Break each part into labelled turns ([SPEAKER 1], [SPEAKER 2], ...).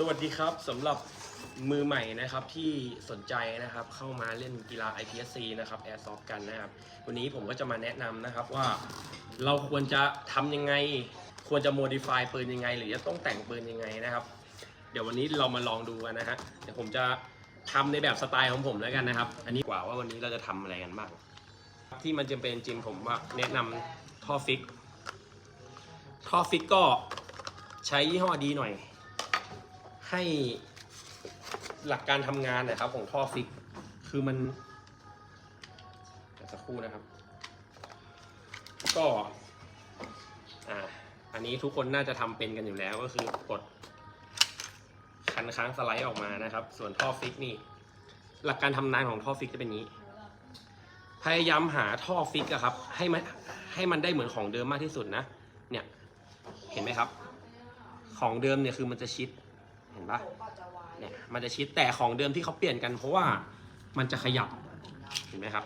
[SPEAKER 1] สวัสดีครับสำหรับมือใหม่นะครับที่สนใจนะครับเข้ามาเล่นกีฬา IPSC นะครับ Airsoft กันนะครับ วันนี้ผมก็จะมาแนะนำนะครับว่าเราควรจะทำยังไง ควรจะ modify ปืนยังไง หรือจะต้องแต่งปืนยังไงนะครับ เดี๋ยววันนี้เรามาลองดูกันนะฮะเดี๋ยวผมจะทำในแบบสไตล์ของผมแล้วกันนะครับ อันนี้กว่าว่าวันนี้เราจะทำอะไรกันบ้างที่มันจะเป็นจริงผมว่าแนะนำท่อฟิกท่อฟิกก็ใช้ยี่ห้อดีหน่อย ให้หลักการทำงานนะครับ ของท่อฟิก คือมันสักครู่นะครับ ก็อ่าอันนี้ทุกคนน่าจะทำเป็นกันอยู่แล้วก็คือกดคันค้างสไลด์ออกมานะครับ ส่วนท่อฟิกนี่ หลักการทำงานของท่อฟิกจะเป็นอย่างนี้ พยายามหาท่อฟิกอะครับ ให้มันให้มันได้เหมือนของเดิมมากที่สุดนะ เนี่ย เห็นไหมครับ ของเดิมเนี่ยคือมันจะชิด เห็นปะเนี่ยมันจะชิดแต่ของเดิมที่เขาเปลี่ยนกันเพราะว่ามันจะขยับเห็นไหมครับ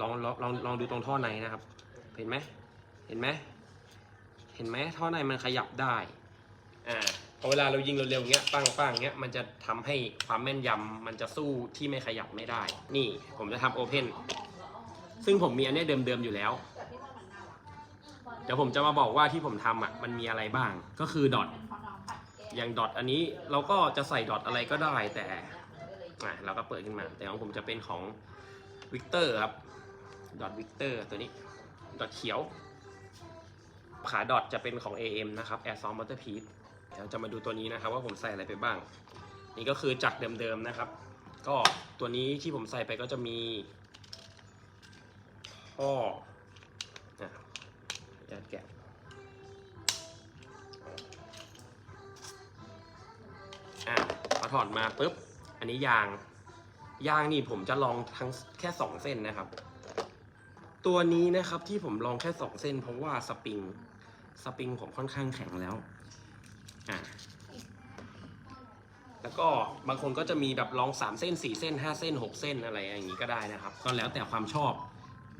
[SPEAKER 1] ลองลองลองลองดูตรงท่อในนะครับ เห็นไหมเห็นไหมเห็นไหมท่อในมันขยับได้อ่าพอเวลาเรายิงเร็วๆเงี้ยปังปังเงี้ยมันจะทำให้ความแม่นยำมันจะสู้ที่ไม่ขยับไม่ได้ นี่ผมจะทำโอเพนซึ่งผมมีอันนี้เดิมๆอยู่แล้วเดี๋ยวผมจะมาบอกว่าที่ผมทำอะมันมีอะไรบ้างก็คือดอท อย่างดอทอันนี้เราก็จะใส่ดอทอะไรก็ได้แต่อะเราก็เปิดขึ้นมา แต่ของผมจะเป็นของวิกเตอร์ครับดอทวิกเตอร์ตัวนี้ดอทเขียว ขาดอทจะเป็นของ AM นะครับ Air s o f t Masterpiece เดี๋ยวจะมาดูตัวนี้นะครับว่าผมใส่อะไรไปบ้าง นี่ก็คือจากเดิมๆนะครับ ก็ตัวนี้ที่ผมใส่ไปก็จะมีท่ออะออนุญาตแกะ อะพอถอดมาปุ๊บ อันนี้ยาง ยางนี่ผมจะลองทั้งแค่สองเส้นนะครับ ตัวนี้นะครับที่ผมลองแค่สองเส้น เพราะว่าสปริง สปริงผมค่อนข้างแข็งแล้วอะแล้วก็บางคนก็จะมีแบบลองสามเส้นสี่เส้นห้าเส้นหกเส้นอะไรอย่างนี้ก็ได้นะครับ ก็แล้วแต่ความชอบ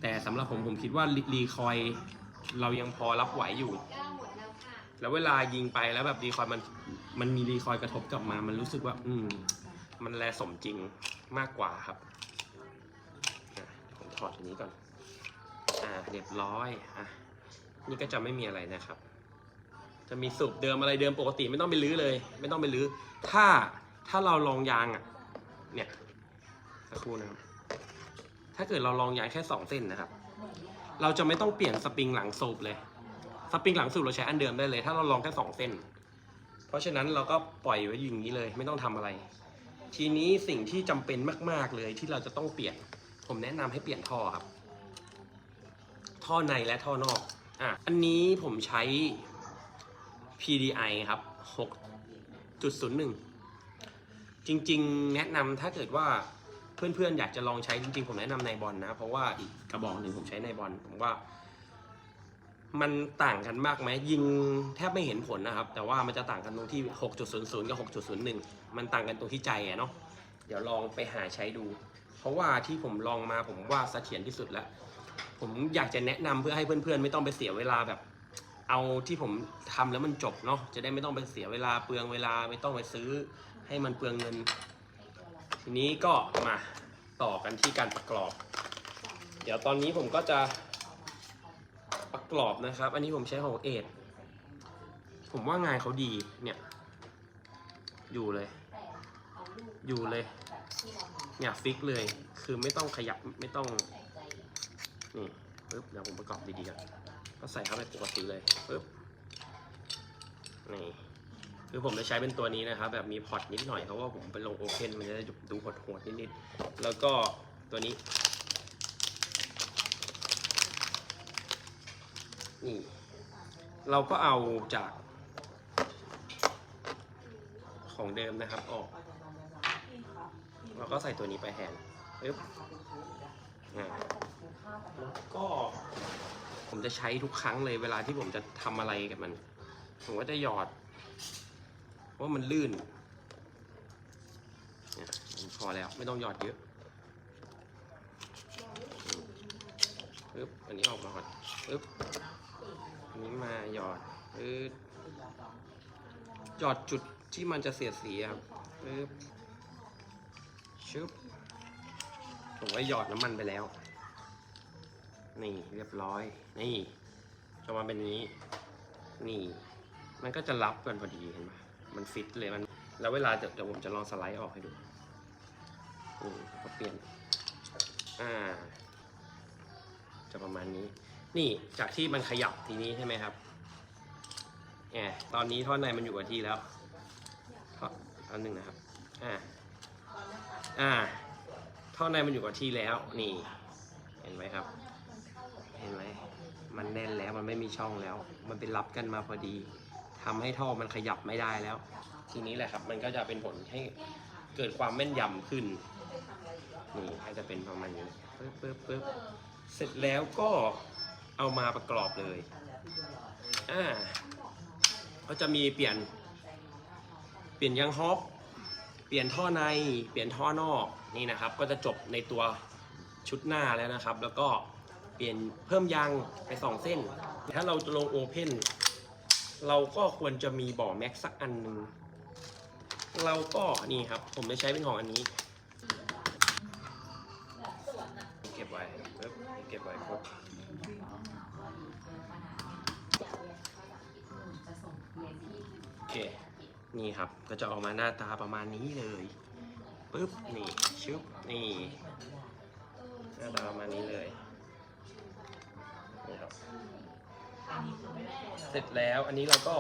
[SPEAKER 1] แต่สำหรับผมผมคิดว่ารีคอยเรายังพอรับไหวอยู่ แล้วเวลายิงไปแล้วแบบรีคอยมัน มันมีรีคอยล์กระทบกลับมา มันรู้สึกว่า อืม มันแลสมจริงมากกว่าครับผมถอดอันนี้ก่อน อ่า เรียบร้อย อะ นี่ก็จะไม่มีอะไรนะครับ จะมีสูบเดิมอะไรเดิมปกติไม่ต้องไปลื้อเลย ไม่ต้องไปลื้อ ถ้า ถ้าเราลองยางอะ เนี่ย สักครู่นะครับ ถ้าเกิดเราลองยางแค่สองเส้นนะครับ เราจะไม่ต้องเปลี่ยนสปริงหลังสูบเลย สปริงหลังสูบเราใช้อันเดิมได้เลย ถ้าเราลองแค่สองเส้น ราะฉะนั้นเราก็ปล่อยไว้อย่างนี้เลย ไม่ต้องทำอะไร ทีนี้สิ่งที่จำเป็นมาก ๆเลยที่เราจะต้องเปลี่ยน ผมแนะนำให้เปลี่ยนท่อครับ ท่อในและท่อนอกอะอันนี้ผมใช้ PDI ครับ 6.01 จริง ๆ แนะนำถ้าเกิดว่าเพื่อนๆ อยากจะลองใช้จริงๆ ผมแนะนำในบอลนะ เพราะว่าอีกกระบอกหนึ่งผมใช้ในบอลผมว่า มันต่างกันมากไหมยิงแทบไม่เห็นผลนะครับ แต่ว่ามันจะต่างกันตรงที่ 6.00 กับ 6.01 มันต่างกันตรงที่ใจอะเนาะเดี๋ยวลองไปหาใช้ดู เพราะว่าที่ผมลองมาผมว่าเสถียรที่สุดแล้ว ผมอยากจะแนะนำเพื่อให้เพื่อนๆ ไม่ต้องไปเสียเวลาแบบ เอาที่ผมทำแล้วมันจบเนาะจะได้ไม่ต้องไปเสียเวลาเปลืองเวลาไม่ต้องไปซื้อให้มันเปลืองเงิน ทีนี้ก็มาต่อกันที่การประกอบ เดี๋ยวตอนนี้ผมก็จะ ประกอบนะครับ อันนี้ผมใช้ของเอทผมว่างานเขาดีเนี่ย อยู่เลย อยู่เลย เนี่ยฟิกเลย คือไม่ต้องขยับไม่ต้อง นี่ปึ๊บเดี๋ยวผมประกอบดีๆกันก็ใส่เข้าไปปกติเลยปึ๊บนี่คือผมจะใช้เป็นตัวนี้นะครับ แบบมีพอร์ตนิดหน่อยเพราะว่าผมไปลงโอเพนมันจะได้ดูหดๆนิดๆแล้วก็ตัวนี้ นี่เราก็เอาจากของเดิมนะครับออกเราก็ใส่ตัวนี้ไปแทนปึ๊บอ่าแล้วก็ผมจะใช้ทุกครั้งเลยเวลาที่ผมจะทำอะไรกับมัน ผมก็จะหยอดเพราะมันลื่นพอแล้วไม่ต้องหยอดเยอะอืมปึ๊บอันนี้ออกมาก่อนปึ๊บ อันนี้มาหยอดปึ๊บหยอดจุดที่มันจะเสียดสีครับปึ๊บชึบผมก็หยอดน้ำมันไปแล้ว นี่เรียบร้อย นี่จะมาเป็นนี้ นี่ มันก็จะรับกันพอดีเห็นไหมมันฟิตเลยมัน แล้วเวลาเดี๋ยวเดี๋ยวผมจะลองสไลด์ออกให้ดูนี่ก็เปลี่ยน อ่า จะประมาณนี้ นี่จากที่มันขยับทีนี้ใช่ไหมครับแอบตอนนี้ท่อนในมันอยู่กับที่แล้วท่ออันหนึ่งนะครับ อ่า อ่า ท่อนในมันอยู่กับที่แล้ว นี่ เห็นไหมครับ เห็นไหมมันแน่นแล้วมันไม่มีช่องแล้ว มันเป็นรับกันมาพอดีทำให้ท่อมันขยับไม่ได้แล้ว ทีนี้แหละครับ มันก็จะเป็นผลให้เกิดความแม่นยำขึ้น นี่ก็จะเป็นประมาณนี้ปึ๊บปึ๊บปึ๊บเสร็จแล้วก็ เอามาประกอบเลยอ่าก็จะมีเปลี่ยน เปลี่ยนยางฮอปเปลี่ยนท่อในเปลี่ยนท่อนอกนี่นะครับ ก็จะจบในตัวชุดหน้าแล้วนะครับ แล้วก็เปลี่ยนเพิ่มยางไปสองเส้น ถ้าเราจะลงโอเพนเราก็ควรจะมีบ่อแม็กซ์สักอันหนึ่งเราก็นี่ครับ ผมจะใช้เป็นของอันนี้ เก็บไว้เก็บไว้ปุ๊บ โอเค นี่ครับ ก็จะออกมาหน้าตาประมาณนี้เลย ปึ๊บ นี่ ชึบ นี่ หน้าตาประมาณนี้เลยนี่ครับ เสร็จแล้ว อันนี้เราก็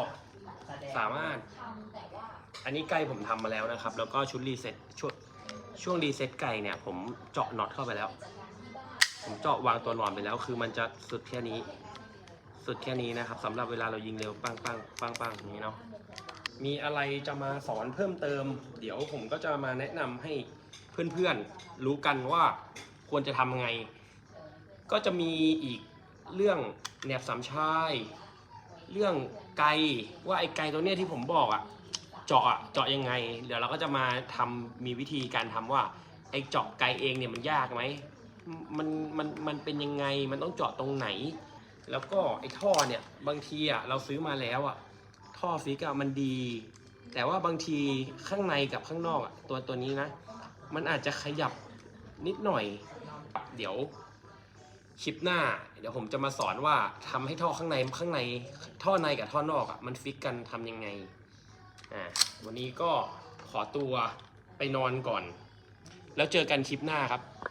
[SPEAKER 1] สามารถ อันนี้ไก่ผมทำมาแล้วนะครับ แล้วก็ชุดรีเซ็ตช่วงช่วงรีเซ็ตไก่เนี่ย ผมเจาะน็อตเข้าไปแล้ว ผมเจาะวางตัวหนอนไปแล้ว คือมันจะสุดแค่นี้ สุดแค่นี้นะครับสำหรับเวลาเรายิงเร็วปังปังปังปังอย่างนี้เนาะมีอะไรจะมาสอนเพิ่มเติม เดี๋ยวผมก็จะมาแนะนำให้เพื่อนๆรู้กันว่าควรจะทำไง ก็จะมีอีกเรื่องแหนบสามชายเรื่องไกลว่าไอ้ไกลตัวเนี้ยที่ผมบอกอะเจาะอะเจาะยังไง เดี๋ยวเราก็จะมาทำมีวิธีการทำว่าไอ้เจาะไกลเองเนี่ยมันยากไหม มันมันมันเป็นยังไงมันต้องเจาะตรงไหน แล้วก็ไอ้ท่อเนี่ยบางทีอะเราซื้อมาแล้วอะท่อฟิกอะมันดี แต่ว่าบางทีข้างในกับข้างนอกอะตัวตัวนี้นะ มันอาจจะขยับนิดหน่อย เดี๋ยวคลิปหน้า เดี๋ยวผมจะมาสอนว่าทำให้ท่อข้างในข้างในท่อในกับท่อนอกอะมันฟิกกันทำยังไงอ่าวันนี้ก็ขอตัวไปนอนก่อน แล้วเจอกันคลิปหน้าครับ